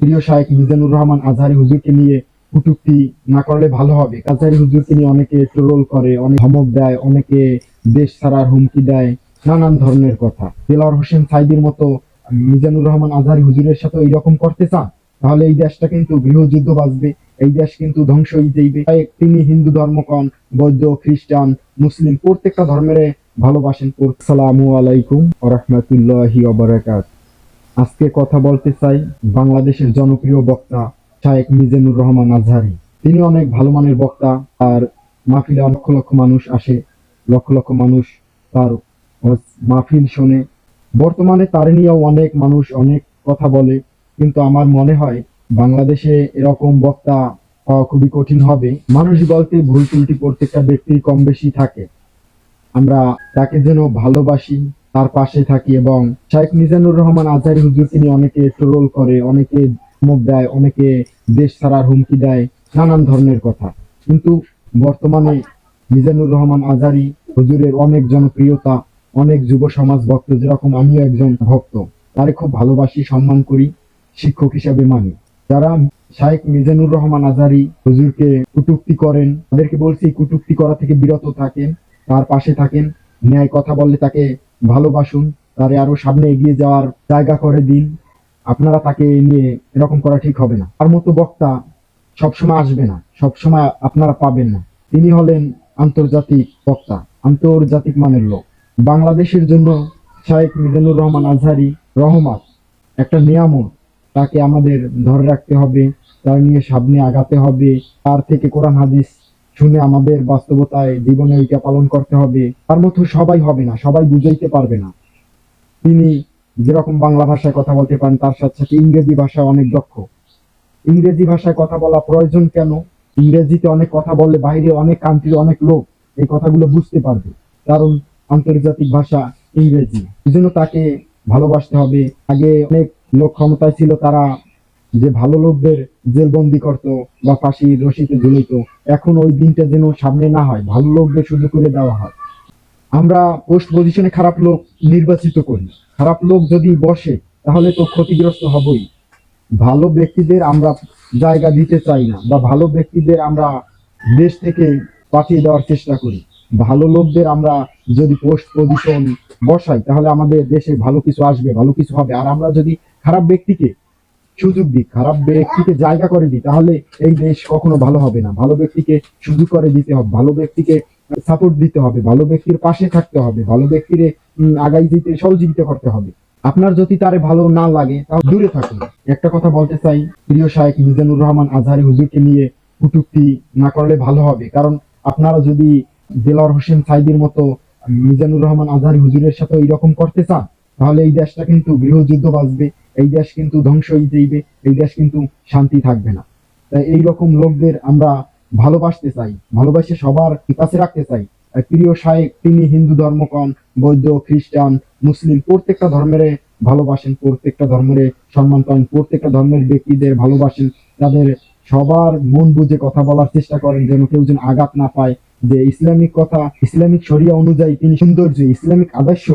প্রিয় শাহেক মিজানুর রহমান আজহারি হুজুরকে নিয়ে কুটুক্তি না করলে ভালো হবে। আজহারি হুজুরকে নিয়ে অনেকে ট্রোল করে, অনেক ধমক দেয়, অনেকে দেশ ছাড়ার হুমকি দেয়, নানান ধরনের কথা। দেলাওয়ার হোসেন সাইদির মতো মিজানুর রহমান আজহারি হুজুরের সাথে এইরকম করতে চান, তাহলে এই দেশটা কিন্তু গৃহযুদ্ধ বাঁচবে, এই দেশ কিন্তু ধ্বংস হয়ে যাইবে তিনি হিন্দু ধর্মকন বৌদ্ধ, খ্রিস্টান, মুসলিম প্রত্যেকটা ধর্মের ভালোবাসেন। সালামু আলাইকুম রহমতুল্লাহি অবরাকাত আজকে কথা বলতে চাই বাংলাদেশের জনপ্রিয় বক্তা শায়েক মিজানুর রহমান আজহারি। তিনি অনেক ভালো মানের বক্তা, আর মাহফিলে লক্ষ লক্ষ মানুষ আসে। লক্ষ লক্ষ মানুষ তার মাহফিল শোনে। বর্তমানে তার নিয়েও অনেক মানুষ অনেক কথা বলে, কিন্তু আমার মনে হয় বাংলাদেশে এরকম বক্তা পাওয়া খুবই কঠিন হবে। মানুষ বলতে ভুল ত্রুটি প্রত্যেকটা ব্যক্তি কম বেশি থাকে। আমরা তাকে যেন ভালোবাসি তার পাশে থাকি এবং শাহেখ মিজানুর রহমান আজহারি হুজুর, তিনি অনেকে ট্রোল করে, অনেকে মুখ দেয়, অনেকে দেশ ছাড়ার হুমকি দেয়, নানান ধরনের কথা। কিন্তু বর্তমানে মিজানুর রহমান আজহারি হুজুরের অনেক জনপ্রিয়তা, অনেক যুব সমাজ ভক্ত, যেরকম আমিও একজন ভক্ত, তারে খুব ভালোবাসি, সম্মান করি, শিক্ষক হিসাবে মানি। যারা শাহেখ মিজানুর রহমান আজহারি হুজুরকে কুটুক্তি করেন, তাদেরকে বলছি কুটুক্তি করা থেকে বিরত থাকেন, তার পাশে থাকেন ন্যায় কথা বললে তাকে ভালোবাসুন, তারে আরও সামনে এগিয়ে যাওয়ার জায়গা করে দিন। আপনারা তাকে নিয়ে এরকম করা ঠিক হবে না। তার মতো বক্তা সবসময় আসবে না, সবসময় আপনারা পাবেন না। তিনি হলেন আন্তর্জাতিক বক্তা, আন্তর্জাতিক মানের লোক। বাংলাদেশের জন্য শাহেখ মিজানুর রহমান আজহারি রহমান একটা নিয়ামত। তাকে আমাদের ধরে রাখতে হবে, তার নিয়ে সামনে আগাতে হবে। তার থেকে কোরআন হাদিস শুনে আমাদের বাস্তবতায় জীবনে ওইটা পালন করতে হবে। তার মতো সবাই হবে না, সবাই বুঝাইতে পারবে না। তিনি যেরকম বাংলা ভাষায় কথা বলতে পারেন, তার সাথে সাথে ইংরেজি ভাষা অনেক দক্ষ। ইংরেজি ভাষায় কথা বলা প্রয়োজন কেন? ইংরেজিতে অনেক কথা বললে বাইরে অনেক কান্ট্রির অনেক লোক এই কথাগুলো বুঝতে পারবে। কারণ আন্তর্জাতিক ভাষা ইংরেজি। এই জন্য তাকে ভালোবাসতে হবে। আগে অনেক লোক ক্ষমতায় ছিল, তারা যে ভালো লোকদের জেলবন্দি করত বা ফাঁসি রশিতে ঝুলিত এখন ওই দিনটা যেন সামনে না হয়, ভালো লোকদের সুযোগ করে দেওয়া হয়। আমরা পোস্ট পজিশনে খারাপ লোক নির্বাচিত করি। খারাপ লোক যদি বসে, তাহলে তো ক্ষতিগ্রস্ত হবই। ভালো ব্যক্তিদের আমরা জায়গা দিতে চাই না, বা ভালো ব্যক্তিদের আমরা দেশ থেকে পাঠিয়ে দেওয়ার চেষ্টা করি। ভালো লোকদের আমরা যদি পোস্ট পজিশন বসাই, তাহলে আমাদের দেশে ভালো কিছু আসবে, ভালো কিছু হবে। আর আমরা যদি খারাপ ব্যক্তিকে সুযোগ দিই, খারাপ ব্যক্তিকে জায়গা করে দিই, তাহলে এই দেশ কখনো ভালো হবে না। ভালো ব্যক্তিকে সুযোগ করে দিতে হবে, ভালো ব্যক্তিকে সাপোর্ট দিতে হবে, ভালো ব্যক্তির পাশে থাকতে হবে, ভালো ব্যক্তির আগাই দিতে, সহযোগিতা করতে হবে। আপনার যদি তারে ভালো না লাগে, তাহলে দূরে থাকুন। একটা কথা বলতে চাই, প্রিয় শাহেক মিজানুর রহমান আজহারি হুজুরকে নিয়ে কুটুক্তি না করলে ভালো হবে? কারণ আপনারা যদি দেলাওয়ার হোসেন সাইদির মতো মিজানুর রহমান আজহারি হুজুরের সাথে এইরকম করতে চান, তাহলে এই দেশটা কিন্তু গৃহযুদ্ধ বাঁচবে। এই দেশ কিন্তু ধ্বংস হয়ে যাইবে এই দেশ কিন্তু শান্তি থাকবে না। তাই এইরকম লোকদের আমরা ভালোবাসতে চাই, ভালোবাসে সবার কাছে রাখতে চাই। প্রিয় সাহেব তিনি হিন্দু ধর্মকন বৌদ্ধ, খ্রিস্টান, মুসলিম, প্রত্যেকটা ধর্মের ভালোবাসেন, প্রত্যেকটা ধর্মের সম্মান করেন, প্রত্যেকটা ধর্মের ব্যক্তিদের ভালোবাসেন। তাদের সবার মন বুঝে কথা বলার চেষ্টা করেন যেন কেউ যেন আঘাত না পায়। যে ইসলামিক কথা, ইসলামিক শরিয়া অনুযায়ী তিনি সৌন্দর্য, ইসলামিক আদর্শ,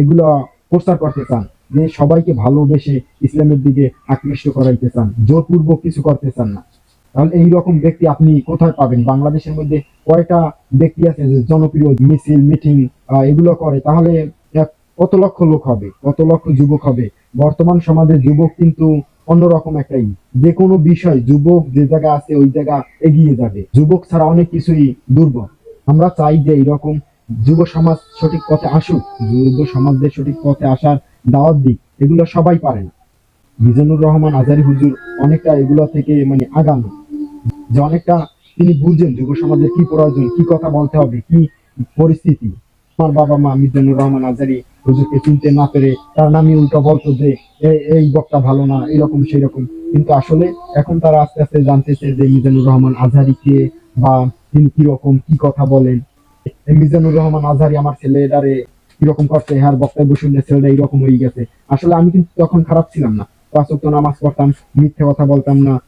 এগুলো প্রচার করতে চান। যে সবাইকে ভালোবেসে ইসলামের দিকে আকৃষ্ট করাইতে চান, জোরপূর্বক কিছু করতে চান না। তাহলে এই রকম ব্যক্তি আপনি কোথায় পাবেন? বাংলাদেশের মধ্যে কয়টা ব্যক্তি আছে যে জনপ্রিয় মিছিল, মিটিং এগুলো করে? তাহলে কত লক্ষ লোক হবে? কত লক্ষ যুবক হবে? বর্তমান সমাজে যুবক কিন্তু অন্যরকম একটাই যে কোনো বিষয়, যুবক যে জায়গা আছে ওই জায়গা এগিয়ে যাবে। যুবক ছাড়া অনেক কিছুই দুর্বল। আমরা চাই যে এইরকম যুব সমাজ সঠিক পথে আসুক। যুব সমাজদের সঠিক পথে আসার দাওয়াত দিক, এগুলো সবাই পারে না। মিজানুর রহমান, আজারি হুজুর অনেকটা এগুলো থেকে মানে আগানো। যে অনেকটা তিনি বুঝেন যুব সমাজের কি প্রয়োজন, কি কথা বলতে হবে, কি পরিস্থিতি। আমার বাবা মা মিজানুর রহমান, আজারি হুজুরকে চিনতে না পেরে তার নামই উল্টো বলতো যে এই বক্তা ভালো না, এরকম সেই রকম কিন্তু আসলে এখন তারা আস্তে আস্তে জানতেছে যে মিজানুর রহমান আজহারি কে বা তিনি কীরকম, কি কথা বলেন। মিজানুর রহমান আজহারি আমার ছেলে ছেলেটারে কীরকম করছে হ্যাঁ বক্তব্য শুনলে ছেলেটা এরকম হয়ে গেছে। আসলে আমি কিন্তু তখন খারাপ ছিলাম না। পাঁচ নামাজ পড়তাম, মিথ্যে কথা বলতাম না।